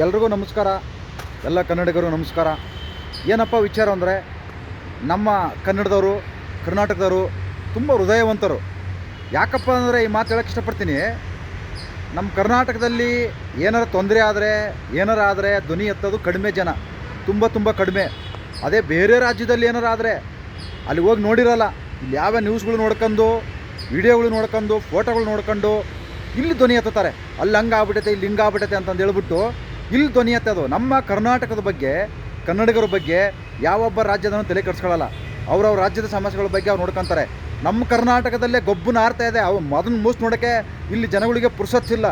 ಎಲ್ರಿಗೂ ನಮಸ್ಕಾರ. ಎಲ್ಲ ಕನ್ನಡಿಗರು ನಮಸ್ಕಾರ. ಏನಪ್ಪ ವಿಚಾರ ಅಂದರೆ, ನಮ್ಮ ಕನ್ನಡದವರು, ಕರ್ನಾಟಕದವರು ತುಂಬ ಹೃದಯವಂತರು. ಯಾಕಪ್ಪ ಅಂದರೆ ಈ ಮಾತು ಹೇಳೋಕ್ಕೆ ಇಷ್ಟಪಡ್ತೀನಿ. ನಮ್ಮ ಕರ್ನಾಟಕದಲ್ಲಿ ಏನಾರ ತೊಂದರೆ ಆದರೆ, ಏನಾರ ಆದರೆ ಧ್ವನಿ ಎತ್ತೋದು ಕಡಿಮೆ ಜನ. ತುಂಬ ತುಂಬ ಕಡಿಮೆ. ಅದೇ ಬೇರೆ ರಾಜ್ಯದಲ್ಲಿ ಏನಾರ ಆದರೆ, ಅಲ್ಲಿ ಹೋಗಿ ನೋಡಿರಲ್ಲ. ಇಲ್ಲಿ ಯಾವ ನ್ಯೂಸ್ಗಳು ನೋಡ್ಕೊಂಡು, ವಿಡಿಯೋಗಳು ನೋಡ್ಕೊಂಡು, ಫೋಟೋಗಳು ನೋಡ್ಕೊಂಡು, ಇಲ್ಲಿ ಧ್ವನಿ ಎತ್ತುತ್ತಾರೆ. ಅಲ್ಲಿ ಹಂಗೆ ಆಗ್ಬಿಟ್ಟೈತೆ ಇಲ್ಲಿ ಹಿಂಗೆ ಆಗ್ಬಿಟ್ಟೈತೆ ಅಂತಂದು ಹೇಳ್ಬಿಟ್ಟು ಇಲ್ಲಿ ಧ್ವನಿ ಅದು ನಮ್ಮ ಕರ್ನಾಟಕದ ಬಗ್ಗೆ, ಕನ್ನಡಿಗರ ಬಗ್ಗೆ ಯಾವೊಬ್ಬ ರಾಜ್ಯದನ್ನು ತಲೆ ಕೆಡಿಸ್ಕೊಳ್ಳಲ್ಲ ಅವ್ರವ್ರ ರಾಜ್ಯದ ಸಮಸ್ಯೆಗಳ ಬಗ್ಗೆ ಅವ್ರು ನೋಡ್ಕೊತಾರೆ. ನಮ್ಮ ಕರ್ನಾಟಕದಲ್ಲೇ ಗೊಬ್ಬು ನಾರ್ತಾ ಇದೆ. ಅವು ಅದನ್ನು ಮೂಸ್ ನೋಡೋಕ್ಕೆ ಇಲ್ಲಿ ಜನಗಳಿಗೆ ಪುರ್ಸೊತ್ತಿಲ್ಲ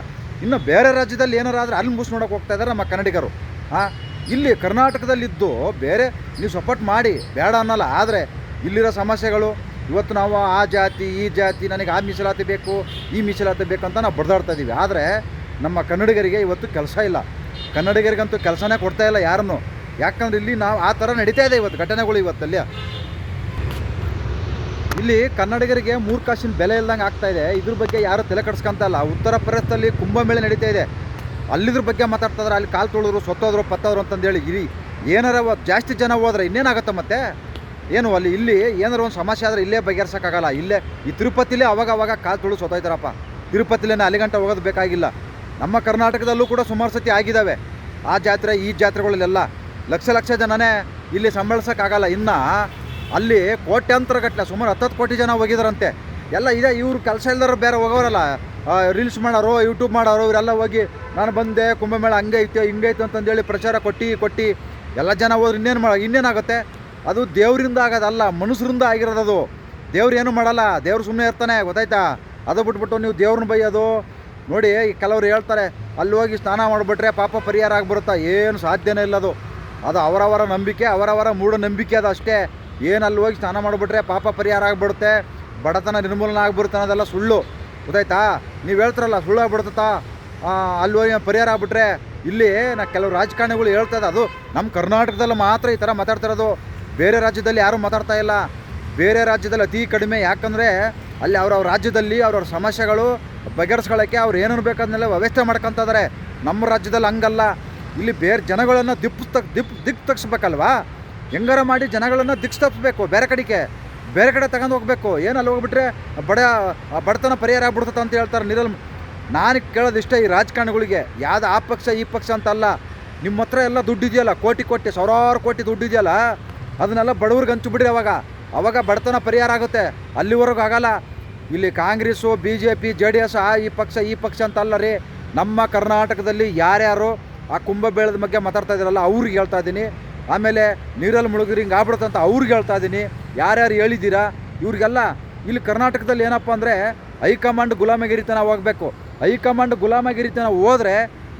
ಇನ್ನು ಬೇರೆ ರಾಜ್ಯದಲ್ಲಿ ಏನಾರ ಆದರೆ ಅಲ್ಲಿ ಮೂಸ್ ನೋಡೋಕೆ ಹೋಗ್ತಾ ಇದ್ದಾರೆ ನಮ್ಮ ಕನ್ನಡಿಗರು. ಹಾಂ ಇಲ್ಲಿ ಕರ್ನಾಟಕದಲ್ಲಿದ್ದು ಬೇರೆ, ನೀವು ಸಪೋರ್ಟ್ ಮಾಡಿ. ಬೇಡ ಅನ್ನಲ್ಲ. ಆದರೆ ಇಲ್ಲಿರೋ ಸಮಸ್ಯೆಗಳು, ಇವತ್ತು ನಾವು ಆ ಜಾತಿ, ಈ ಜಾತಿ, ನನಗೆ ಆ ಮೀಸಲಾತಿ ಬೇಕು, ಈ ಮೀಸಲಾತಿ ಬೇಕು ಅಂತ ನಾವು ಬಡ್ದಾಡ್ತಾ ಇದ್ದೀವಿ ಆದರೆ ನಮ್ಮ ಕನ್ನಡಿಗರಿಗೆ ಇವತ್ತು ಕೆಲಸ ಇಲ್ಲ. ಕನ್ನಡಿಗರಿಗಂತೂ ಕೆಲಸನೇ ಕೊಡ್ತಾ ಇಲ್ಲ ಯಾರನ್ನು. ಯಾಕಂದ್ರೆ ಇಲ್ಲಿ ನಾವು ಆ ಥರ ನಡೀತಾ ಇದೆ ಇವತ್ತು ಘಟನೆಗಳು ಇವತ್ತಲ್ಲಿ. ಇಲ್ಲಿ ಕನ್ನಡಿಗರಿಗೆ ಮೂರು ಕಾಸಿನ ಬೆಲೆ ಇಲ್ದಂಗೆ ಆಗ್ತಾ ಇದೆ. ಇದ್ರ ಬಗ್ಗೆ ಯಾರು ತಲೆ ಕೆಡಿಸ್ಕೊಂತ ಇಲ್ಲ. ಉತ್ತರ ಪ್ರದೇಶದಲ್ಲಿ ಕುಂಭಮೇಳೆ ನಡೀತಾ ಇದೆ. ಅಲ್ಲಿದ್ರ ಬಗ್ಗೆ ಮಾತಾಡ್ತಾ ಇದ್ದಾರೆ ಅಲ್ಲಿ ಕಾಲು ತೊಳೆದ್ರು, ಸೊತ್ತೋದ್ರು, ಪತ್ತೋದ್ರು ಅಂತಂದೇಳಿ ಇಲ್ಲಿ ಏನಾರ ಜಾಸ್ತಿ ಜನ ಹೋದ್ರೆ ಇನ್ನೇನಾಗುತ್ತೆ ಮತ್ತೆ? ಏನು ಅಲ್ಲಿ ಇಲ್ಲಿ ಏನಾರ ಒಂದು ಸಮಸ್ಯೆ ಆದರೆ ಇಲ್ಲೇ ಬಗೆಹರ್ಸೋಕ್ಕಾಗಲ್ಲ. ಇಲ್ಲೇ ಈ ತಿರುಪತಿಲೇ ಅವಾಗ ಅವಾಗ ಕಾಲು ತುಳು ಸೊತ್ತೋಯ್ತಾರಪ್ಪ. ನಾ ಗಂಟ ಹೋಗೋದು ಬೇಕಾಗಿಲ್ಲ. ನಮ್ಮ ಕರ್ನಾಟಕದಲ್ಲೂ ಕೂಡ ಸುಮಾರು ಸತಿ ಆಗಿದ್ದಾವೆ. ಆ ಜಾತ್ರೆ, ಈ ಜಾತ್ರೆಗಳಲ್ಲೆಲ್ಲ ಲಕ್ಷ ಲಕ್ಷ ಜನನೇ ಇಲ್ಲಿ ಸಂಬಳಿಸೋಕ್ಕಾಗಲ್ಲ ಇನ್ನು ಅಲ್ಲಿ ಕೋಟ್ಯಾಂತರ ಗಟ್ಟಲೆ ಸುಮಾರು ಹತ್ತತ್ತು ಕೋಟಿ ಜನ ಹೋಗಿದಾರಂತೆ. ಎಲ್ಲ ಇದೆ, ಇವರು ಕೆಲಸ ಇಲ್ಲದವ್ರು ಬೇರೆ ಹೋಗೋರಲ್ಲ. ರೀಲ್ಸ್ ಮಾಡೋರು ಯೂಟ್ಯೂಬ್ ಮಾಡೋರು, ಇವರೆಲ್ಲ ಹೋಗಿ ನಾನು ಬಂದೆ, ಕುಂಭಮೇಳ ಹಂಗೆ ಐತೆ, ಹಿಂಗೆ ಐತೆ ಅಂತಂದೇಳಿ ಪ್ರಚಾರ ಕೊಟ್ಟು ಕೊಟ್ಟು ಎಲ್ಲ ಜನ ಹೋದ್ರೆ ಇನ್ನೇನು ಮಾಡ, ಇನ್ನೇನಾಗುತ್ತೆ? ಅದು ದೇವರಿಂದ ಆಗೋದಲ್ಲ, ಮನುಷ್ಯರಿಂದ ಆಗಿರೋದು ದೇವ್ರು ಏನು ಮಾಡಲ್ಲ, ದೇವ್ರು ಸುಮ್ಮನೆ ಇರ್ತಾನೆ, ಗೊತ್ತಾಯ್ತಾ? ಅದು ಬಿಟ್ಬಿಟ್ಟು ನೀವು ದೇವ್ರನ್ನ ಬೈಯೋದು ನೋಡಿ, ಈ ಕೆಲವರು ಹೇಳ್ತಾರೆ, ಅಲ್ಲಿ ಹೋಗಿ ಸ್ನಾನ ಮಾಡಿಬಿಟ್ರೆ ಪಾಪ ಪರಿಹಾರ ಆಗಿಬಿಡುತ್ತಾ? ಏನು ಸಾಧ್ಯನೇ ಇಲ್ಲ ಅದು. ಅದು ಅವರವರ ನಂಬಿಕೆ, ಅವರವರ ಮೂಢನಂಬಿಕೆ ಅದು ಅಷ್ಟೇ. ಏನು ಅಲ್ಲಿ ಹೋಗಿ ಸ್ನಾನ ಮಾಡಿಬಿಟ್ರೆ ಪಾಪ ಪರಿಹಾರ ಆಗಿಬಿಡುತ್ತೆ? ಬಡತನ ನಿರ್ಮೂಲನೆ ಆಗಿಬಿಡುತ್ತೆ ಅನ್ನೋದೆಲ್ಲ ಸುಳ್ಳು. ಗೊತ್ತಾಯ್ತಾ? ನೀವು ಹೇಳ್ತಾರಲ್ಲ, ಸುಳ್ಳು ಆಗಿಬಿಡ್ತಾ ಅಲ್ಲಿ ಹೋಗಿ ಪರಿಹಾರ ಆಗಿಬಿಟ್ರೆ? ಇಲ್ಲಿ ನಾ ಕೆಲವು ರಾಜಕಾರಣಿಗಳು ಹೇಳ್ತಾ ಅದು ನಮ್ಮ ಕರ್ನಾಟಕದಲ್ಲಿ ಮಾತ್ರ ಈ ಥರ ಮಾತಾಡ್ತಿರೋದು ಬೇರೆ ರಾಜ್ಯದಲ್ಲಿ ಯಾರೂ ಮಾತಾಡ್ತಾ ಇಲ್ಲ. ಬೇರೆ ರಾಜ್ಯದಲ್ಲಿ ಅತಿ ಕಡಿಮೆ. ಯಾಕಂದರೆ ಅಲ್ಲಿ ಅವ್ರವ್ರ ರಾಜ್ಯದಲ್ಲಿ ಅವ್ರವ್ರ ಸಮಸ್ಯೆಗಳು ಬಗೆಹರಿಸ್ಕೊಳ್ಳೋಕ್ಕೆ ಅವ್ರು ಏನೇನು ಬೇಕನ್ನೆಲ್ಲ ವ್ಯವಸ್ಥೆ ಮಾಡ್ಕೊತ ಇದಾರೆ. ನಮ್ಮ ರಾಜ್ಯದಲ್ಲಿ ಹಂಗಲ್ಲ. ಇಲ್ಲಿ ಬೇರೆ ಜನಗಳನ್ನು ದಿಪ್ಪು ತಕ್ ದಿಪ್ ದಿಕ್ ತಗ್ಸ್ಬೇಕಲ್ವಾ? ಹೆಂಗಾರ ಮಾಡಿ ಜನಗಳನ್ನು ದಿಕ್ಸ್ ತಪ್ಪಿಸ್ಬೇಕು ಬೇರೆ ಕಡೆಗೆ. ಬೇರೆ ಕಡೆ ತಗೊಂಡು ಹೋಗ್ಬೇಕು. ಏನು ಅಲ್ಲಿ ಹೋಗ್ಬಿಟ್ರೆ ಬಡ ಬಡತನ ಪರಿಹಾರ ಆಗ್ಬಿಡ್ತದೆ ಅಂತ ಹೇಳ್ತಾರೆ ನಿರಲ್ ನಾನು ಕೇಳೋದು ಇಷ್ಟ ಈ ರಾಜಕಾರಣಿಗಳಿಗೆ. ಯಾವ್ದು ಆ ಪಕ್ಷ ಈ ಪಕ್ಷ ಅಂತಲ್ಲ. ನಿಮ್ಮ ಹತ್ರ ಎಲ್ಲ ದುಡ್ಡು ಇದೆಯಲ್ಲ? ಕೋಟಿ ಕೋಟಿ, ಸಾವಿರಾರು ಕೋಟಿ ದುಡ್ಡು ಇದೆಯಲ್ಲ? ಅದನ್ನೆಲ್ಲ ಬಡವ್ರಿಗೆ ಹಂಚು ಬಿಡ್ರಿ ಅವಾಗ. ಅವಾಗ ಬಡತನ ಪರಿಹಾರ ಆಗುತ್ತೆ. ಅಲ್ಲಿವರೆಗೂ ಆಗಲ್ಲ. ಇಲ್ಲಿ Congress B J P J D S ಆ ಈ ಪಕ್ಷ ಈ ಪಕ್ಷ ಅಂತಲ್ಲ ರೀ ನಮ್ಮ ಕರ್ನಾಟಕದಲ್ಲಿ ಯಾರ್ಯಾರು ಆ ಕುಂಭಮೇಳದ ಬಗ್ಗೆ ಮಾತಾಡ್ತಾ ಇದ್ದಾರಲ್ಲ, ಅವ್ರಿಗೆ ಹೇಳ್ತಾ ಇದ್ದೀನಿ. ಆಮೇಲೆ ನೀರಲ್ಲಿ ಮುಳುಗಿರಿ ಹಿಂಗೆ ಆಗ್ಬಿಡುತ್ತೆ ಅವ್ರಿಗೆ ಹೇಳ್ತಾ ಇದ್ದೀನಿ. ಯಾರ್ಯಾರು ಹೇಳಿದ್ದೀರಾ? ಇವ್ರಿಗೆಲ್ಲ ಇಲ್ಲಿ ಕರ್ನಾಟಕದಲ್ಲಿ ಏನಪ್ಪ ಅಂದರೆ ಹೈಕಮಾಂಡ್ ಗುಲಾಮಗಿರಿತನ ಹೋಗಬೇಕು. ಹೈಕಮಾಂಡ್ ಗುಲಾಮಗಿರಿತನ ಹೋದರೆ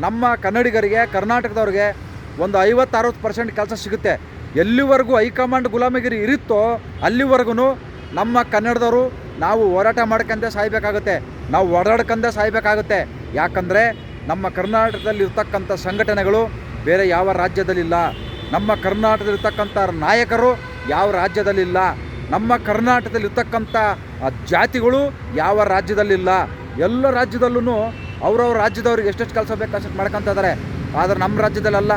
ನಮ್ಮ ಕನ್ನಡಿಗರಿಗೆ, ಕರ್ನಾಟಕದವ್ರಿಗೆ ಒಂದು ಐವತ್ತು, ಅರವತ್ತು ಪರ್ಸೆಂಟ್ ಕೆಲಸ ಸಿಗುತ್ತೆ. ಎಲ್ಲಿವರೆಗೂ ಹೈಕಮಾಂಡ್ ಗುಲಾಮಗಿರಿ ಇರುತ್ತೋ ಅಲ್ಲಿವರೆಗೂ ನಮ್ಮ ಕನ್ನಡದವರು ನಾವು ಹೋರಾಟ ಮಾಡ್ಕೊಂಡೆ ಸಾಯ್ಬೇಕಾಗುತ್ತೆ, ನಾವು ಓಡಾಡ್ಕೊಂಡೇ ಸಾಯ್ಬೇಕಾಗುತ್ತೆ. ಯಾಕಂದರೆ ನಮ್ಮ ಕರ್ನಾಟಕದಲ್ಲಿ ಇರ್ತಕ್ಕಂಥ ಸಂಘಟನೆಗಳು ಬೇರೆ ಯಾವ ರಾಜ್ಯದಲ್ಲಿಲ್ಲ. ನಮ್ಮ ಕರ್ನಾಟಕದಲ್ಲಿರ್ತಕ್ಕಂಥ ನಾಯಕರು ಯಾವ ರಾಜ್ಯದಲ್ಲಿಲ್ಲ. ನಮ್ಮ ಕರ್ನಾಟಕದಲ್ಲಿರ್ತಕ್ಕಂಥ, ಆ, ಜಾತಿಗಳು ಯಾವ ರಾಜ್ಯದಲ್ಲಿಲ್ಲ. ಎಲ್ಲ ರಾಜ್ಯದಲ್ಲೂ ಅವ್ರವ್ರ ರಾಜ್ಯದವ್ರಿಗೆ ಎಷ್ಟೆಷ್ಟು ಕೆಲಸ ಬೇಕು ಅಷ್ಟು ಮಾಡ್ಕೊತ ಇದ್ದಾರೆ ಆದರೆ ನಮ್ಮ ರಾಜ್ಯದಲ್ಲಲ್ಲ.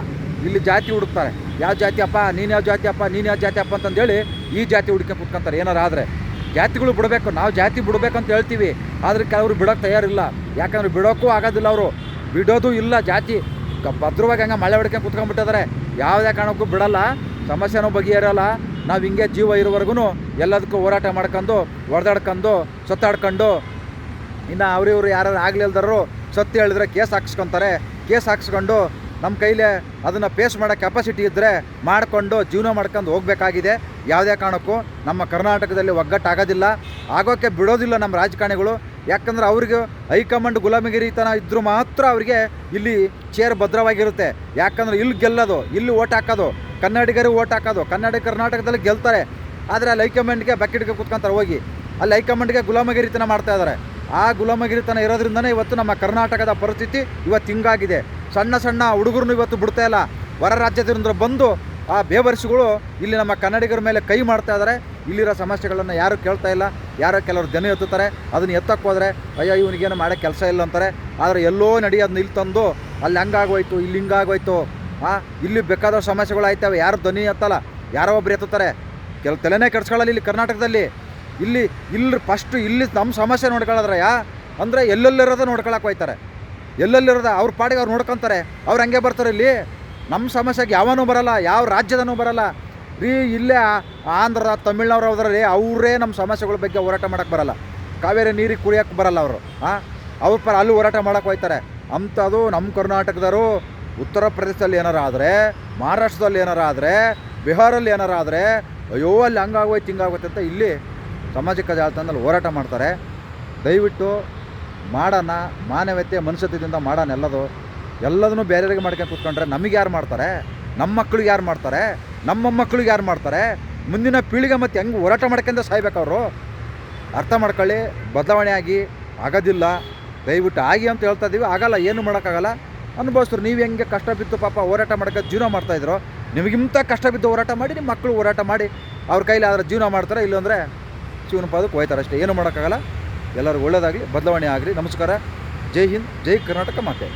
ಇಲ್ಲಿ ಜಾತಿ ಹುಡುಕ್ತಾರೆ. ಯಾವ ಜಾತಿ ಅಪ್ಪ ನೀನು ಯಾವ ಜಾತಿ ಅಪ್ಪ ನೀನು ಯಾವ ಜಾತಿ ಅಪ್ಪ ಅಂತಂದೇಳಿ ಈ ಜಾತಿ ಹುಡುಕಿ ಕುತ್ಕೊಂತಾರೆ. ಏನಾರು ಆದರೆ ಜಾತಿಗಳು ಬಿಡಬೇಕು, ನಾವು ಜಾತಿ ಬಿಡಬೇಕಂತ ಹೇಳ್ತೀವಿ. ಆದರೆ ಕೆಲವರು ಬಿಡೋಕೆ ತಯಾರಿಲ್ಲ. ಯಾಕಂದ್ರೆ ಬಿಡೋಕ್ಕೂ ಆಗೋದಿಲ್ಲ ಅವರು. ಬಿಡೋದು ಇಲ್ಲ ಜಾತಿ. ಭದ್ರವಾಗಿ ಹಂಗೆ ಮಳೆ ಹೊಡ್ಕೊಂಡು ಕುತ್ಕೊಂಡ್ಬಿಟ್ಟಿದ್ದಾರೆ ಯಾವುದೇ ಕಾರಣಕ್ಕೂ ಬಿಡಲ್ಲ. ಸಮಸ್ಯೆನೂ ಬಗೆಹರಲ್ಲ ನಾವು ಹಿಂಗೆ ಜೀವ ಇರೋವರೆಗೂ ಎಲ್ಲದಕ್ಕೂ ಹೋರಾಟ ಮಾಡ್ಕೊಂಡು ಹೊಡೆದಾಡ್ಕೊಂಡು ಸತ್ತಾಡ್ಕೊಂಡು, ಇನ್ನು ಅವ್ರಿವ್ರು ಯಾರು ಆಗ್ಲಿಲ್ದರು ಸತ್ತು ಹೇಳಿದ್ರೆ ಕೇಸ್ ಹಾಕ್ಸ್ಕೊತಾರೆ. ಕೇಸ್ ಹಾಕ್ಸ್ಕೊಂಡು ನಮ್ಮ ಕೈಲೇ ಅದನ್ನು ಪೇಸ್ ಮಾಡೋ ಕೆಪಾಸಿಟಿ ಇದ್ದರೆ ಮಾಡಿಕೊಂಡು, ಜೀವನ ಮಾಡ್ಕೊಂಡು ಹೋಗಬೇಕಾಗಿದೆ. ಯಾವುದೇ ಕಾರಣಕ್ಕೂ ನಮ್ಮ ಕರ್ನಾಟಕದಲ್ಲಿ ಒಗ್ಗಟ್ಟಾಗೋದಿಲ್ಲ. ಆಗೋಕ್ಕೆ ಬಿಡೋದಿಲ್ಲ ನಮ್ಮ ರಾಜಕಾರಣಿಗಳು. ಯಾಕಂದ್ರೆ ಅವ್ರಿಗೆ ಹೈಕಮಾಂಡ್ ಗುಲಾಮಗಿರಿತನ ಇದ್ದರೂ ಮಾತ್ರ ಅವರಿಗೆ ಇಲ್ಲಿ ಚೇರ್ ಭದ್ರವಾಗಿರುತ್ತೆ. ಯಾಕಂದರೆ ಇಲ್ಲಿ ಗೆಲ್ಲೋದು, ಇಲ್ಲಿ ಓಟ್ ಹಾಕೋದು ಕನ್ನಡಿಗರಿಗೆ ಓಟ್ ಹಾಕೋದು, ಕನ್ನಡ ಕರ್ನಾಟಕದಲ್ಲಿ ಗೆಲ್ತಾರೆ. ಆದರೆ ಅಲ್ಲಿ ಹೈಕಮಾಂಡ್ಗೆ ಬಕೆಟ್ಗೆ ಕುತ್ಕೊಂತಾರೆ ಹೋಗಿ. ಅಲ್ಲಿ ಹೈಕಮಾಂಡ್ಗೆ ಗುಲಾಮಗಿರಿತನ ಮಾಡ್ತಾ ಇದ್ದಾರೆ. ಆ ಗುಲಾಮಗಿರಿತನ ಇರೋದ್ರಿಂದನೇ ಇವತ್ತು ನಮ್ಮ ಕರ್ನಾಟಕದ ಪರಿಸ್ಥಿತಿ ಇವತ್ತು ಹಿಂಗಾಗಿದೆ. ಸಣ್ಣ ಸಣ್ಣ ಹುಡುಗರನ್ನು ಇವತ್ತು ಬಿಡ್ತಾ ಇಲ್ಲ. ಹೊರ ರಾಜ್ಯದಿಂದ ಬಂದು ಆ ಬೇವರ್ಸಿಗಳು ಇಲ್ಲಿ ನಮ್ಮ ಕನ್ನಡಿಗರ ಮೇಲೆ ಕೈ ಮಾಡ್ತಾ ಇದ್ದಾರೆ. ಇಲ್ಲಿರೋ ಸಮಸ್ಯೆಗಳನ್ನು ಯಾರು ಕೇಳ್ತಾ ಇಲ್ಲ. ಯಾರೋ ಕೆಲವರು ದನ ಎತ್ತುತ್ತಾರೆ. ಅದನ್ನು ಎತ್ತಕ್ಕೆ ಹೋದರೆ, ಅಯ್ಯೋ, ಇವನಿಗೇನು ಮಾಡೋ ಕೆಲಸ ಇಲ್ಲ ಅಂತಾರೆ. ಆದರೆ ಎಲ್ಲೋ ನಡಿ ಅದನ್ನ ಇಲ್ಲಿ ತಂದು, ಅಲ್ಲಿ ಹಂಗಾಗೋಯ್ತು, ಇಲ್ಲಿ ಹಿಂಗಾಗೋಯ್ತು ಹಾಂ ಇಲ್ಲಿ ಬೇಕಾದ ಸಮಸ್ಯೆಗಳು ಆಯ್ತವೆ ಯಾರು ಧ್ವನಿ ಎತ್ತಲ್ಲ, ಯಾರೋ ಒಬ್ರು ಎತ್ತುತ್ತಾರೆ. ಕೆಲ ತಲೆನೇ ಕೆಡ್ಸ್ಕೊಳ್ಳಲ್ಲ ಇಲ್ಲಿ ಕರ್ನಾಟಕದಲ್ಲಿ. ಇಲ್ಲಿ ಇಲ್ಲಿ ಫಸ್ಟು ಇಲ್ಲಿ ನಮ್ಮ ಸಮಸ್ಯೆ ನೋಡ್ಕೊಳ್ಳೋದ್ರ ಯಾ ಅಂದರೆ ಎಲ್ಲೆಲ್ಲಿರೋದು ನೋಡ್ಕೊಳಕ್ಕೆ ಹೋಯ್ತಾರೆ. ಎಲ್ಲೆಲ್ಲಿರೋದ? ಅವ್ರ ಪಾಡಿಗೆ ಅವ್ರು ನೋಡ್ಕೊತಾರೆ. ಅವ್ರು ಹಂಗೆ ಬರ್ತಾರೆ ಇಲ್ಲಿ. ನಮ್ಮ ಸಮಸ್ಯೆಗೆ ಯಾವನೂ ಬರಲ್ಲ, ಯಾವ ರಾಜ್ಯದನೂ ಬರಲ್ಲ. ರೀ, ಇಲ್ಲೇ ಆಂಧ್ರದ ಆಂಧ್ರ ತಮಿಳ್ನವ್ರು ಹೋದ್ರಲ್ಲಿ ಅವರೇ ನಮ್ಮ ಸಮಸ್ಯೆಗಳ ಬಗ್ಗೆ ಹೋರಾಟ ಮಾಡೋಕ್ಕೆ ಬರಲ್ಲ. ಕಾವೇರಿ ನೀರಿಗೆ ಕುಡಿಯೋಕ್ಕೆ ಬರಲ್ಲ ಅವರು. ಹಾಂ ಅವ್ರ ಪರ ಅಲ್ಲಿ ಹೋರಾಟ ಮಾಡೋಕ್ಕೆ ಹೋಯ್ತಾರೆ. ಅಂಥದ್ದು ನಮ್ಮ ಕರ್ನಾಟಕದವರು ಉತ್ತರ ಪ್ರದೇಶದಲ್ಲಿ ಏನಾರು ಆದರೆ, ಮಹಾರಾಷ್ಟ್ರದಲ್ಲಿ ಏನಾರು ಆದರೆ, ಬಿಹಾರಲ್ಲಿ ಏನಾರು ಆದರೆ, ಅಯ್ಯೋ, ಅಲ್ಲಿ ಹಂಗಾಗೋಯ್ತು, ಹಿಂಗಾಗೋಯ್ತು ಅಂತ ಇಲ್ಲಿ ಸಾಮಾಜಿಕ ಜಾಲತಾಣದಲ್ಲಿ ಹೋರಾಟ ಮಾಡ್ತಾರೆ. ದಯವಿಟ್ಟು ಮಾಡೋಣ, ಮಾನವೀಯತೆ, ಮನುಷ್ಯತ್ವದಿಂದ ಮಾಡೋಣ ಎಲ್ಲದು. ಎಲ್ಲದನ್ನು ಬೇರೆಯವರಿಗೆ ಮಾಡ್ಕೊಂಡು ಕೂತ್ಕೊಂಡ್ರೆ ನಮಗೆ ಯಾರು ಮಾಡ್ತಾರೆ? ನಮ್ಮ ಮಕ್ಳಿಗೆ ಯಾರು ಮಾಡ್ತಾರೆ? ನಮ್ಮ ಮಕ್ಳಿಗೆ ಯಾರು ಮಾಡ್ತಾರೆ? ಮುಂದಿನ ಪೀಳಿಗೆ ಮತ್ತು ಹೆಂಗೆ ಹೋರಾಟ ಮಾಡ್ಕೊಂಡು ಸಾಯ್ಬೇಕು ಅವರು? ಅರ್ಥ ಮಾಡ್ಕೊಳ್ಳಿ, ಬದಲಾವಣೆ ಆಗಿ ಆಗೋದಿಲ್ಲ. ದಯವಿಟ್ಟು ಆಗಿ ಅಂತ ಹೇಳ್ತಾ ಇದ್ದೀವಿ ಆಗಲ್ಲ, ಏನು ಮಾಡೋಕ್ಕಾಗಲ್ಲ. ಅನುಭವಿಸ್ರು, ನೀವು ಹೆಂಗೆ ಕಷ್ಟ ಬಿದ್ದು ಪಾಪ ಹೋರಾಟ ಮಾಡ್ಕೊಂಡು ಜೀವನ ಮಾಡ್ತಾಯಿದ್ರು ನಿಮಗಿಂತ ಕಷ್ಟ ಬಿದ್ದು ಹೋರಾಟ ಮಾಡಿ, ನಿಮ್ಮ ಮಕ್ಕಳು ಹೋರಾಟ ಮಾಡಿ, ಅವ್ರ ಕೈಲಿ ಆದರೆ ಜೀವನ ಮಾಡ್ತಾರೆ. ಇಲ್ಲಾಂದರೆ ಜೀವನ ಪಾದಕ್ಕೆ ಹೋಯ್ತಾರೆ ಅಷ್ಟೇ. ಏನು ಮಾಡೋಕ್ಕಾಗಲ್ಲ. ಎಲ್ಲರಿಗೂ ಒಳ್ಳೆಯದಾಗಲಿ ಬದಲಾವಣೆ ಆಗಲಿ. ನಮಸ್ಕಾರ. ಜೈ ಹಿಂದ್ ಜೈ ಕರ್ನಾಟಕ ಮಾತೆ.